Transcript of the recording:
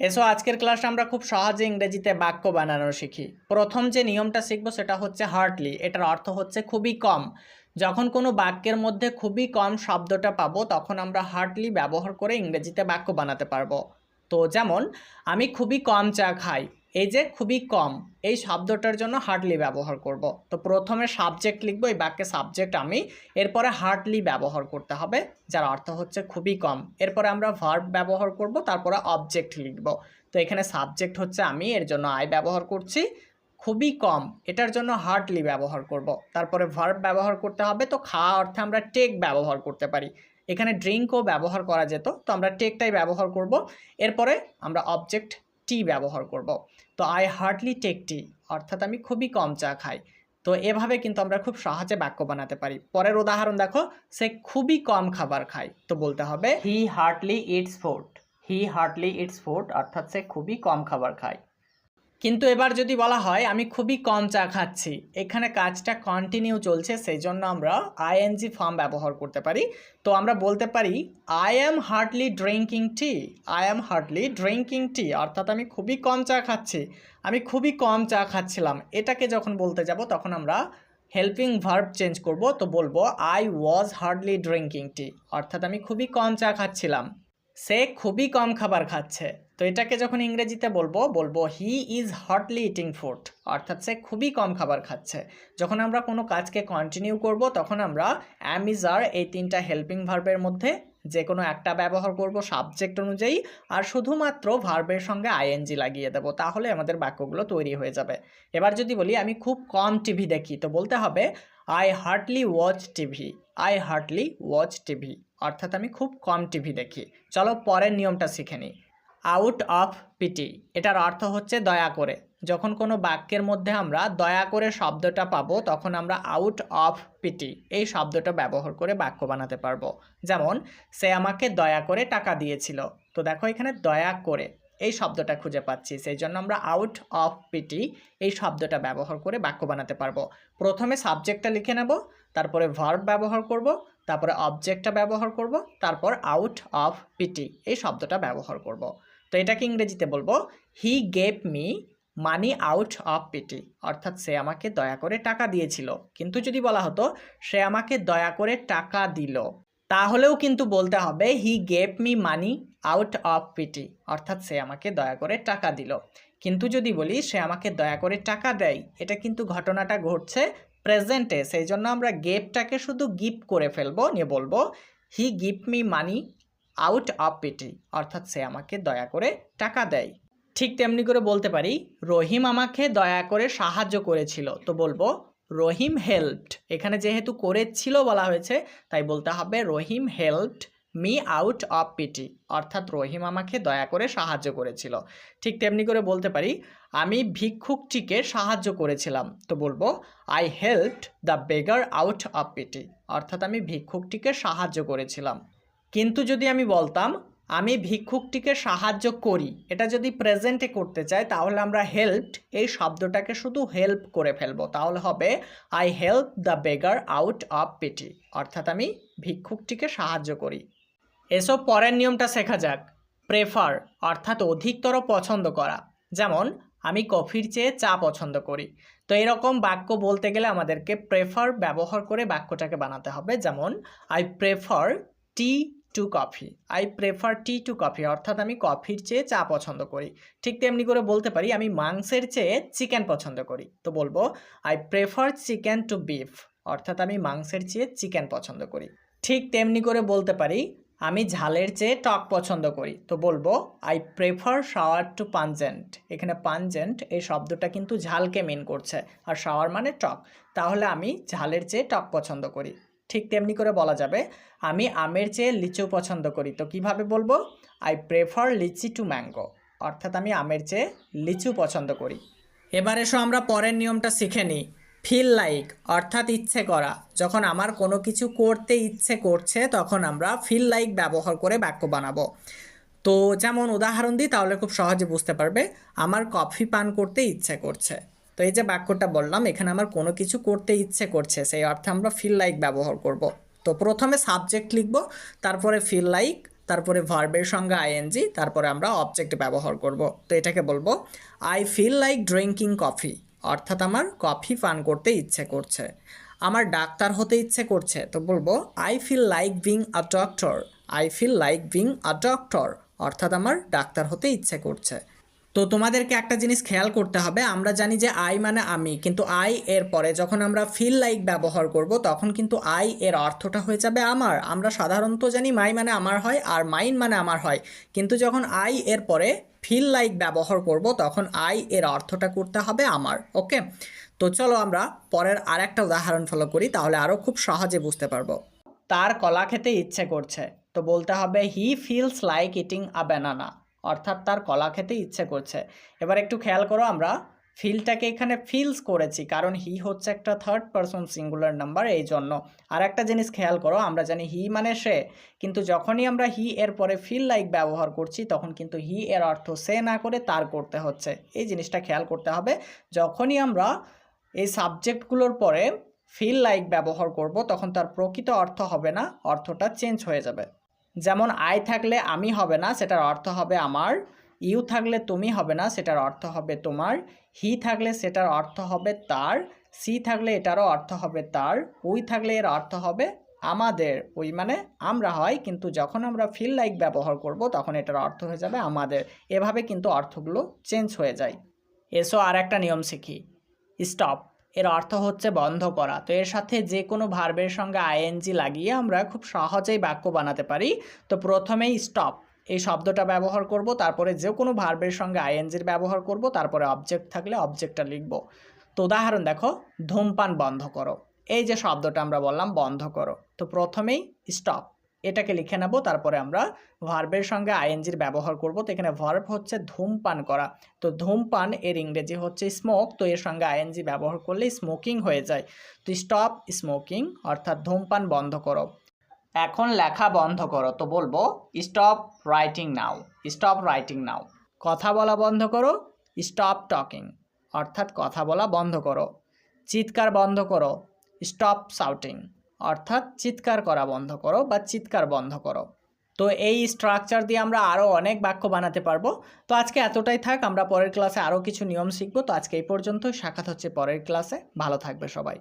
এসো, আজকের ক্লাসে আমরা খুব সহজে ইংরেজিতে বাক্য বানানো শিখি। প্রথম যে নিয়মটা শিখব সেটা হচ্ছে হার্ডলি এটার অর্থ হচ্ছে খুবই কম। যখন কোনো বাক্যের মধ্যে খুবই কম শব্দটা পাবো, তখন আমরা হার্ডলি ব্যবহার করে ইংরেজিতে বাক্য বানাতে পারব। তো যেমন, আমি খুবই কম চা খাই। এই যে খুবই কম, এই শব্দটার জন্য হার্ডলি ব্যবহার করব। তো প্রথমে সাবজেক্ট লিখব, এই বাক্যে সাবজেক্ট আমি, এরপরে হার্ডলি ব্যবহার করতে হবে, যার অর্থ হচ্ছে খুবই কম। এরপরে আমরা ভার্ব ব্যবহার করব, তারপরে অবজেক্ট লিখব। তো এখানে সাবজেক্ট হচ্ছে আমি, এর জন্য আই ব্যবহার করছি, খুবই কম, এটার জন্য হার্ডলি ব্যবহার করব। তারপরে ভার্ব ব্যবহার করতে হবে, তো খাওয়া অর্থে আমরা টেক ব্যবহার করতে পারি। এখানে ড্রিঙ্কও ব্যবহার করা যেত, তো আমরা টেকটাই ব্যবহার করব। এরপরে আমরা অবজেক্ট টি ব্যবহার করব। তো আই হার্ডলি টেক টি অর্থাৎ আমি খুবই কম চা খাই। তো এভাবে কিন্তু আমরা খুব সহজে বাক্য বানাতে পারি। পরের উদাহরণ দেখো, সে খুবই কম খাবার খায়। তো বলতে হবে he hardly eats food he hardly eats food অর্থাৎ সে খুবই কম খাবার খায়। কিন্তু এবার যদি বলা হয়, আমি খুবই কম চা খাচ্ছি। এখানে কাজটা কন্টিনিউ চলছে সেই জন্য আমরা আইএনজি ফর্ম ব্যবহার করতে পারি। তো আমরা বলতে পারি I am hardly drinking tea I am hardly drinking tea অর্থাৎ আমি খুবই কম চা খাচ্ছি। আমি খুবই কম চা খাচ্ছিলাম। এটাকে যখন বলতে যাব, তখন আমরা হেল্পিং ভার্ব চেঞ্জ করব। তো বলব I was hardly drinking tea অর্থাৎ আমি খুবই কম চা খাচ্ছিলাম। সে খুবই কম খাবার খাচ্ছে। তো এটাকে যখন ইংরেজিতে বলব বলব he is hardly eating food অর্থাৎ সে খুবই কম খাবার খাচ্ছে। যখন আমরা কোনো কাজকে কন্টিনিউ করব, তখন আমরা অ্যাম ইজ আর এই তিনটা হেল্পিং ভার্বের মধ্যে যে কোনো একটা ব্যবহার করব সাবজেক্ট অনুযায়ী, আর শুধুমাত্র ভার্বের সঙ্গে আইএনজি লাগিয়ে দেবো, তাহলে আমাদের বাক্যগুলো তৈরি হয়ে যাবে। এবার যদি বলি, আমি খুব কম টিভি দেখি, তো বলতে হবে I hardly watch TV I hardly watch TV অর্থাৎ আমি খুব কম টিভি দেখি। চলো পরের নিয়মটা শিখে নিই। Out of pity. এটার অর্থ হচ্ছে দয়া করে। যখন কোনো বাক্যের মধ্যে আমরা দয়া করে শব্দটা পাবো, তখন আমরা আউট অফ পিটি, এই শব্দটা ব্যবহার করে বাক্য বানাতে পারব। যেমন, সে আমাকে দয়া করে টাকা দিয়েছিল। তো দেখো এখানে দয়া করে, এই শব্দটা খুঁজে পাচ্ছি। সেই জন্য আমরা আউট অফ পিটি, এই শব্দটা ব্যবহার করে বাক্য বানাতে পারব। প্রথমে সাবজেক্টটা লিখে নেব, তারপরে ভার্ব ব্যবহার করব, তারপরে অবজেক্টটা ব্যবহার করব, তারপর আউট অফ পিটি, এই শব্দটা ব্যবহার করব। তো এটাকে ইংরেজিতে বলব he gave me money out of pity অর্থাৎ সে আমাকে দয়া করে টাকা দিয়েছিল। কিন্তু যদি বলা হতো, সে আমাকে দয়া করে টাকা দিল। তাহলেও কিন্তু বলতে হবে he gave me money out of pity অর্থাৎ সে আমাকে দয়া করে টাকা দিল। কিন্তু যদি বলি, সে আমাকে দয়া করে টাকা দেয়, এটা কিন্তু ঘটনাটা ঘটছে প্রেজেন্টে সেই জন্য আমরা গেপটাকে শুধু গিফট করে ফেলব, নিয়ে বলব he give me money out of pity অর্থাৎ সে আমাকে দয়া করে টাকা দেয়। ঠিক তেমনি করে বলতে পারি, রহিম আমাকে দয়া করে সাহায্য করেছিল। তো বলব, রহিম হেল্পড। এখানে যেহেতু করেছিল বলা হয়েছে, তাই বলতে হবে, Rahim helped me out of pity অর্থাৎ রহিম আমাকে দয়া করে সাহায্য করেছিল। ঠিক তেমনি করে বলতে পারি, আমি ভিক্ষুকটিকে সাহায্য করেছিলাম। তো বলব I helped the beggar out of pity অর্থাৎ আমি ভিক্ষুকটিকে সাহায্য করেছিলাম। কিন্তু যদি আমি বলতাম, আমি ভিক্ষুকটিকে সাহায্য করি, এটা যদি প্রেজেন্টে করতে চাই, তাহলে আমরা হেল্পড এই শব্দটাকে শুধু হেল্প করে ফেলব। তাহলে হবে I help the beggar out of pity অর্থাৎ আমি ভিক্ষুকটিকে সাহায্য করি। এসব পরের নিয়মটা শেখা যাক। প্রেফার অর্থাৎ অধিকতর পছন্দ করা। যেমন, আমি কফির চেয়ে চা পছন্দ করি। তো এরকম বাক্য বলতে গেলে আমাদেরকে প্রেফার ব্যবহার করে বাক্যটাকে বানাতে হবে। যেমন I prefer tea to coffee I prefer tea to coffee অর্থাৎ আমি কফির চেয়ে চা পছন্দ করি। ঠিক তেমনি করে বলতে পারি, আমি মাংসের চেয়ে চিকেন পছন্দ করি। তো বলব I prefer chicken to beef অর্থাৎ আমি মাংসের চেয়ে চিকেন পছন্দ করি। ঠিক তেমনি করে বলতে পারি, আমি ঝালের চেয়ে টক পছন্দ করি। তো বলব I prefer sour to pungent এখানে পানজেন্ট এই শব্দটা কিন্তু ঝালকে মিন করছে। আর শাওয়ার মানে টক। তাহলে আমি ঝালের চেয়ে টক পছন্দ করি। ঠিক তেমনি করে বলা যাবে, আমি আমের চেয়ে লিচু পছন্দ করি। তো কীভাবে বলব? I prefer litchi to mango অর্থাৎ আমি আমের চেয়ে লিচু পছন্দ করি। এবার এসো আমরা পরের নিয়মটা শিখে নিই। ফিল লাইক অর্থাৎ ইচ্ছে করা। যখন আমার কোনো কিছু করতে ইচ্ছে করছে, তখন আমরা ফিল লাইক ব্যবহার করে বাক্য বানাবো। তো যেমন উদাহরণ দিই, তাহলে খুব সহজে বুঝতে পারবে, আমার কফি পান করতে ইচ্ছে করছে। তো এই যে বাক্যটা বললাম, এখানে আমার কোনো কিছু করতে ইচ্ছে করছে, সেই অর্থে আমরা ফিল লাইক ব্যবহার করব। তো প্রথমে সাবজেক্ট লিখব, তারপরে ফিল লাইক তারপরে ভার্বের সঙ্গে আইএনজি তারপরে আমরা অবজেক্ট ব্যবহার করব। তো এটাকে বলব I feel like drinking coffee অর্থাৎ আমার কফি পান করতে ইচ্ছে করছে। আমার ডাক্তার হতে ইচ্ছে করছে, তো বলব I feel like being a doctor I feel like being a doctor অর্থাৎ আমার ডাক্তার হতে ইচ্ছে করছে। তো তোমাদেরকে একটা জিনিস খেয়াল করতে হবে, আমরা জানি যে আই মানে আমি, কিন্তু আই এর পরে যখন আমরা ফিল লাইক ব্যবহার করব, তখন কিন্তু আই এর অর্থটা হয়ে যাবে আমার। আমরা সাধারণত জানি মাই মানে আমার হয় আর মাইন মানে আমার হয়। কিন্তু যখন আই এর পরে ফিল লাইক ব্যবহার করব, তখন আই এর অর্থটা করতে হবে আমার ওকে তো চলো আমরা পরের আর একটা উদাহরণ ফলো করি, তাহলে আরও খুব সহজে বুঝতে পারব। তার কলা খেতে ইচ্ছে করছে, তো বলতে হবে he feels like eating a banana অর্থাৎ তার কলা খেতে ইচ্ছে করছে। এবার একটু খেয়াল করো আমরা, ফিলটাকে এখানে ফিলস করেছি, কারণ হি হচ্ছে একটা থার্ড পারসন সিঙ্গুলার নাম্বার এই জন্য। আর একটা জিনিস খেয়াল করো, আমরা জানি হি মানে সে, কিন্তু যখনই আমরা হি এর পরে ফিল লাইক ব্যবহার করছি, তখন কিন্তু হি এর অর্থ সে না করে তার করতে হচ্ছে। এই জিনিসটা খেয়াল করতে হবে। যখনই আমরা এই সাবজেক্টগুলোর পরে ফিল লাইক ব্যবহার করব, তখন তার প্রকৃত অর্থ হবে না, অর্থটা চেঞ্জ হয়ে যাবে। যেমন আই থাকলে আমি হবে না, সেটার অর্থ হবে আমার ইউ থাকলে তুমি হবে না, সেটার অর্থ হবে তোমার হি থাকলে সেটার অর্থ হবে তার সি থাকলে এটারও অর্থ হবে তার উই থাকলে এর অর্থ হবে আমাদের ওই মানে আমরা হয়, কিন্তু যখন আমরা ফিল লাইক ব্যবহার করব, তখন এটার অর্থ হয়ে যাবে আমাদের, এভাবে কিন্তু অর্থগুলো চেঞ্জ হয়ে যায়। এসো আর একটা নিয়ম শিখি। স্টপ এর অর্থ হচ্ছে বন্ধ করা। তো এর সাথে যে কোনো ভার্বের সঙ্গে আইএনজি লাগিয়ে আমরা খুব সহজেই বাক্য বানাতে পারি। তো প্রথমেই স্টপ এই শব্দটা ব্যবহার করব, তারপরে যে কোনো ভার্বের সঙ্গে আইএনজির ব্যবহার করব, তারপরে অবজেক্ট থাকলে অবজেক্টটা লিখব। তো উদাহরণ দেখো, ধূমপান বন্ধ করো। এই যে শব্দটা আমরা বললাম, বন্ধ করো। তো প্রথমেই স্টপ এটাকে লিখে নেব, তারপরে আমরা ভার্বের সঙ্গে আইএনজির ব্যবহার করব। তো এখানে ভার্ব হচ্ছে ধূমপান করা। তো ধূমপান এর ইংরেজি হচ্ছে স্মোক তো এর সঙ্গে আইএনজি ব্যবহার করলে স্মোকিং হয়ে যায়। তো স্টপ স্মোকিং অর্থাৎ ধূমপান বন্ধ করো। এখন লেখা বন্ধ করো, তো বলব stop writing now stop writing now কথা বলা বন্ধ করো স্টপ টকিং অর্থাৎ কথা বলা বন্ধ করো। চিৎকার বন্ধ করো স্টপ শাউটিং অর্থাৎ চিৎকার করা বন্ধ করো বা চিৎকার বন্ধ করো। তো এই স্ট্রাকচার দিয়ে আমরা আরও অনেক বাক্য বানাতে পারব। তো আজকে এতটাই থাক, আমরা পরের ক্লাসে আরও কিছু নিয়ম শিখব। তো আজকে এই পর্যন্ত সাক্ষাৎ হচ্ছে পরের ক্লাসে ভালো থাকবে সবাই।